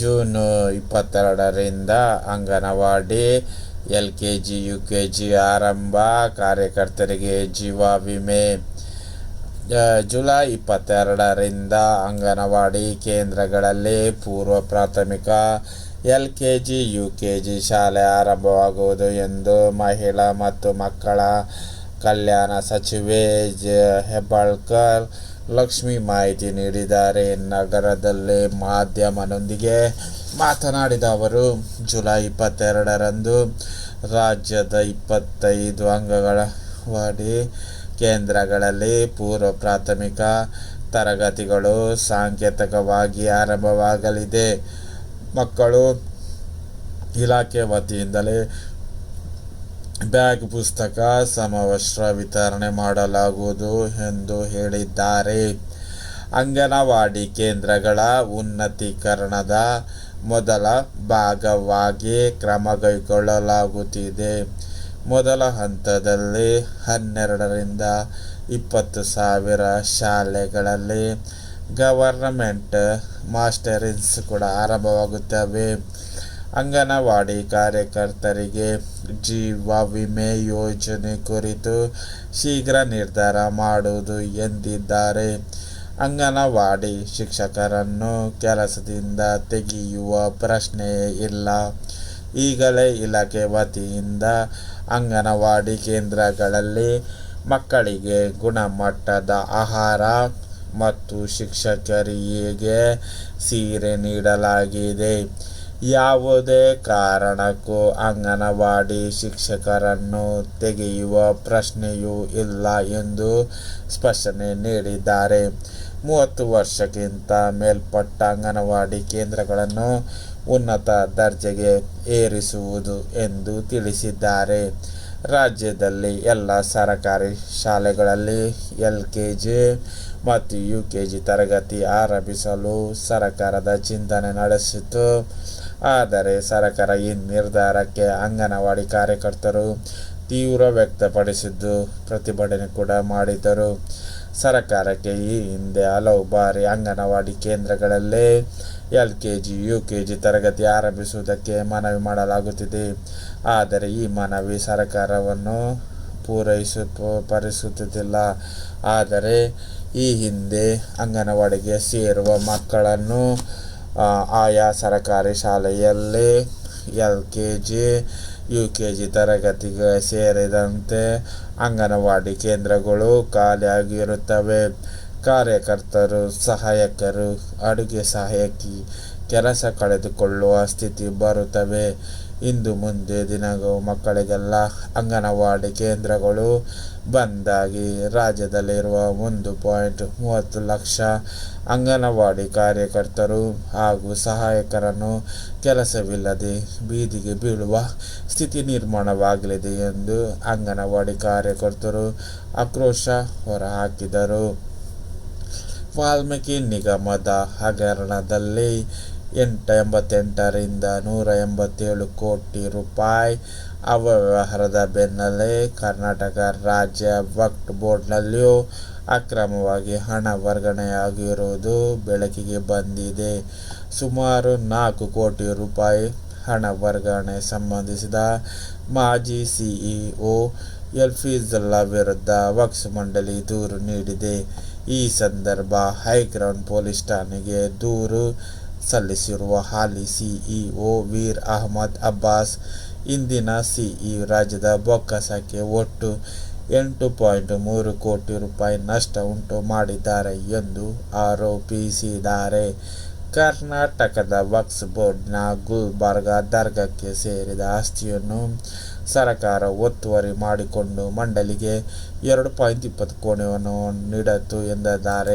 June ಇಪ್ಪತ್ತೆರಡರಿಂದ anganwadi, L K G, U K G ಆರಂಭ, ಕಾರ್ಯಕರ್ತರಿಗೆ ಜೀವ ವಿಮೆ. ಜುಲೈ ಇಪ್ಪತ್ತೆರಡರಿಂದ ಅಂಗನವಾಡಿ ಕೇಂದ್ರಗಳಲ್ಲಿ ಪೂರ್ವ ಪ್ರಾಥಮಿಕ, L K G, U K G ಶಾಲೆ ಆರಂಭವಾಗುವುದು ಎಂದು ಮಹಿಳಾ ಮತ್ತು ಮಕ್ಕಳ ಕಲ್ಯಾಣ ಸಚಿವೆ ಜ, ಹೆಬ್ಬಾಳ್ಕರ್ ಲಕ್ಷ್ಮಿ ಮಾಹಿತಿ ನೀಡಿದ್ದಾರೆ. ನಗರದಲ್ಲಿ ಮಾಧ್ಯಮನೊಂದಿಗೆ ಮಾತನಾಡಿದ ಅವರು, ಜುಲೈ ಇಪ್ಪತ್ತೆರಡರಂದು ರಾಜ್ಯದ ಇಪ್ಪತ್ತೈದು ಅಂಗಗಳ ವಾಡಿ ಕೇಂದ್ರಗಳಲ್ಲಿ ಪೂರ್ವ ಪ್ರಾಥಮಿಕ ತರಗತಿಗಳು ಸಾಂಕೇತಿಕವಾಗಿ ಆರಂಭವಾಗಲಿದೆ. ಮಕ್ಕಳು ಇಲಾಖೆ ವತಿಯಿಂದಲೇ ಬ್ಯಾಗ್ ಪುಸ್ತಕ ಸಮವಸ್ತ್ರ ವಿತರಣೆ ಮಾಡಲಾಗುವುದು ಎಂದು ಹೇಳಿದ್ದಾರೆ. ಅಂಗನವಾಡಿ ಕೇಂದ್ರಗಳ ಉನ್ನತೀಕರಣದ ಮೊದಲ ಭಾಗವಾಗಿ ಕ್ರಮ ಕೈಗೊಳ್ಳಲಾಗುತ್ತಿದೆ. ಮೊದಲ ಹಂತದಲ್ಲಿ ಹನ್ನೆರಡರಿಂದ ಇಪ್ಪತ್ತು ಸಾವಿರ ಶಾಲೆಗಳಲ್ಲಿ ಗವರ್ನಮೆಂಟ್ ಮಾಸ್ಟರಿನ್ಸ್ ಕೂಡ ಆರಂಭವಾಗುತ್ತವೆ. ಅಂಗನವಾಡಿ ಕಾರ್ಯಕರ್ತರಿಗೆ ಜೀವ ವಿಮೆ ಯೋಜನೆ ಕುರಿತು ಶೀಘ್ರ ನಿರ್ಧಾರ ಮಾಡುವುದು ಎಂದಿದ್ದಾರೆ. ಅಂಗನವಾಡಿ ಶಿಕ್ಷಕರನ್ನು ಕೆಲಸದಿಂದ ತೆಗೆಯುವ ಪ್ರಶ್ನೆಯೇ ಇಲ್ಲ. ಈಗಲೇ ಇಲಾಖೆ ವತಿಯಿಂದ ಅಂಗನವಾಡಿ ಕೇಂದ್ರಗಳಲ್ಲಿ ಮಕ್ಕಳಿಗೆ ಗುಣಮಟ್ಟದ ಆಹಾರ ಮತ್ತು ಶಿಕ್ಷಕರಿಗೆ ಸೀರೆ ನೀಡಲಾಗಿದೆ. ಯಾವುದೇ ಕಾರಣಕ್ಕೂ ಅಂಗನವಾಡಿ ಶಿಕ್ಷಕರನ್ನು ತೆಗೆಯುವ ಪ್ರಶ್ನೆಯೂ ಇಲ್ಲ ಎಂದು ಸ್ಪಷ್ಟನೆ ನೀಡಿದ್ದಾರೆ. ಮೂವತ್ತು ವರ್ಷಕ್ಕಿಂತ ಮೇಲ್ಪಟ್ಟ ಅಂಗನವಾಡಿ ಕೇಂದ್ರಗಳನ್ನು ಉನ್ನತ ದರ್ಜೆಗೆ ಏರಿಸುವುದು ಎಂದು ತಿಳಿಸಿದ್ದಾರೆ. ರಾಜ್ಯದಲ್ಲಿ ಎಲ್ಲ ಸರಕಾರಿ ಶಾಲೆಗಳಲ್ಲಿ ಎಲ್ ಕೆ ಜಿ ಮತ್ತು ಯು ಕೆ ಜಿ ತರಗತಿ ಆರಂಭಿಸಲು ಸರ್ಕಾರದ ಚಿಂತನೆ ನಡೆಸಿತು. ಆದರೆ ಸರ್ಕಾರ ಈ ನಿರ್ಧಾರಕ್ಕೆ ಅಂಗನವಾಡಿ ಕಾರ್ಯಕರ್ತರು ತೀವ್ರ ವ್ಯಕ್ತಪಡಿಸಿದ್ದು ಪ್ರತಿಭಟನೆ ಕೂಡ ಮಾಡಿದರು ಸರ್ಕಾರಕ್ಕೆ ಈ ಹಿಂದೆ ಹಲವು ಬಾರಿ ಅಂಗನವಾಡಿ ಕೇಂದ್ರಗಳಲ್ಲೇ L K G, U K G ತರಗತಿ ಆರಂಭಿಸುವುದಕ್ಕೆ ಮನವಿ ಮಾಡಲಾಗುತ್ತಿದೆ. ಆದರೆ ಈ ಮನವಿ ಸರ್ಕಾರವನ್ನು ಪೂರೈಸು ಪರಿಸುತ್ತಿಲ್ಲ ಆದರೆ ಈ ಹಿಂದೆ ಅಂಗನವಾಡಿಗೆ ಸೇರುವ ಮಕ್ಕಳನ್ನು ಆಯಾ ಸರಕಾರಿ ಶಾಲೆಯಲ್ಲಿ L K G, U K G ತರಗತಿಗೆ ಸೇರಿದಂತೆ ಅಂಗನವಾಡಿ ಕೇಂದ್ರಗಳು ಖಾಲಿಯಾಗಿರುತ್ತವೆ. ಕಾರ್ಯಕರ್ತರು, ಸಹಾಯಕರು, ಅಡುಗೆ ಸಹಾಯಕಿ, ಕೆಲಸ ಕಳೆದುಕೊಳ್ಳುವ ಸ್ಥಿತಿ ಬರುತ್ತವೆ. ಇಂದು ಮುಂದೆ ದಿನಗಳು ಮಕ್ಕಳಿಗೆಲ್ಲ ಅಂಗನವಾಡಿ ಕೇಂದ್ರಗಳು ಬಂದಾಗಿ ರಾಜ್ಯದಲ್ಲಿರುವ ಒಂದು ಪಾಯಿಂಟ್ ಮೂವತ್ತು ಲಕ್ಷ ಅಂಗನವಾಡಿ ಕಾರ್ಯಕರ್ತರು ಹಾಗೂ ಸಹಾಯಕರನ್ನು ಕೆಲಸವಿಲ್ಲದೆ ಬೀದಿಗೆ ಬೀಳುವ ಸ್ಥಿತಿ ನಿರ್ಮಾಣವಾಗಲಿದೆ ಎಂದು ಅಂಗನವಾಡಿ ಕಾರ್ಯಕರ್ತರು ಆಕ್ರೋಶ ಹೊರಹಾಕಿದರು. ವಾಲ್ಮೀಕಿ ನಿಗಮದ ಹಗರಣದಲ್ಲಿ ಎಂಟ ಎಂಬತ್ತೆಂಟರಿಂದ ನೂರ ಎಂಬತ್ತೇಳು ಕೋಟಿ ರೂಪಾಯಿ ಅವ್ಯವಹಾರದ ಬೆನ್ನಲ್ಲೇ ಕರ್ನಾಟಕ ರಾಜ್ಯ ವಕ್ಟ್ ಬೋರ್ಡ್ನಲ್ಲಿಯೂ ಅಕ್ರಮವಾಗಿ ಹಣ ವರ್ಗಣೆಯಾಗಿರುವುದು ಬೆಳಕಿಗೆ ಬಂದಿದೆ. ಸುಮಾರು ನಾಲ್ಕು ಕೋಟಿ ರೂಪಾಯಿ ಹಣ ವರ್ಗಾವಣೆ ಸಂಬಂಧಿಸಿದ ಮಾಜಿ ಸಿಇಒ ಎಲ್ಫಿಜುಲ್ಲಾ ವಿರುದ್ಧ ವಕ್ಸ್ ಮಂಡಳಿ ದೂರು ನೀಡಿದೆ. ಈ ಸಂದರ್ಭ ಹೈಗ್ರೌಂಡ್ ಪೊಲೀಸ್ ಠಾಣೆಗೆ ದೂರು ಸಲ್ಲಿಸಿರುವ ಹಾಲಿ ಸಿಇಒ ವೀರ್ ಅಹಮದ್ ಅಬ್ಬಾಸ್, ಇಂದಿನ ಸಿಇ ರಾಜ್ಯದ ಬೊಕ್ಕಸಕ್ಕೆ ಒಟ್ಟು ಎಂಟು ಪಾಯಿಂಟ್ ಮೂರು ಕೋಟಿ ರೂಪಾಯಿ ನಷ್ಟ ಉಂಟು ಮಾಡಿದ್ದಾರೆ ಎಂದು ಆರೋಪಿಸಿದ್ದಾರೆ. ಕರ್ನಾಟಕದ ವಕ್ಸ್ ಬೋರ್ಡ್ನ ಗುಲ್ಬರ್ಗ ದರ್ಗಕ್ಕೆ ಸೇರಿದ ಆಸ್ತಿಯನ್ನು ಸರ್ಕಾರ ಒತ್ತುವರಿ ಮಾಡಿಕೊಂಡು ಮಂಡಳಿಗೆ ಎರಡು ಪಾಯಿಂಟ್ ಇಪ್ಪತ್ತು ಕೋಣೆಯನ್ನು ನೀಡಿತು ಎಂದಿದ್ದಾರೆ.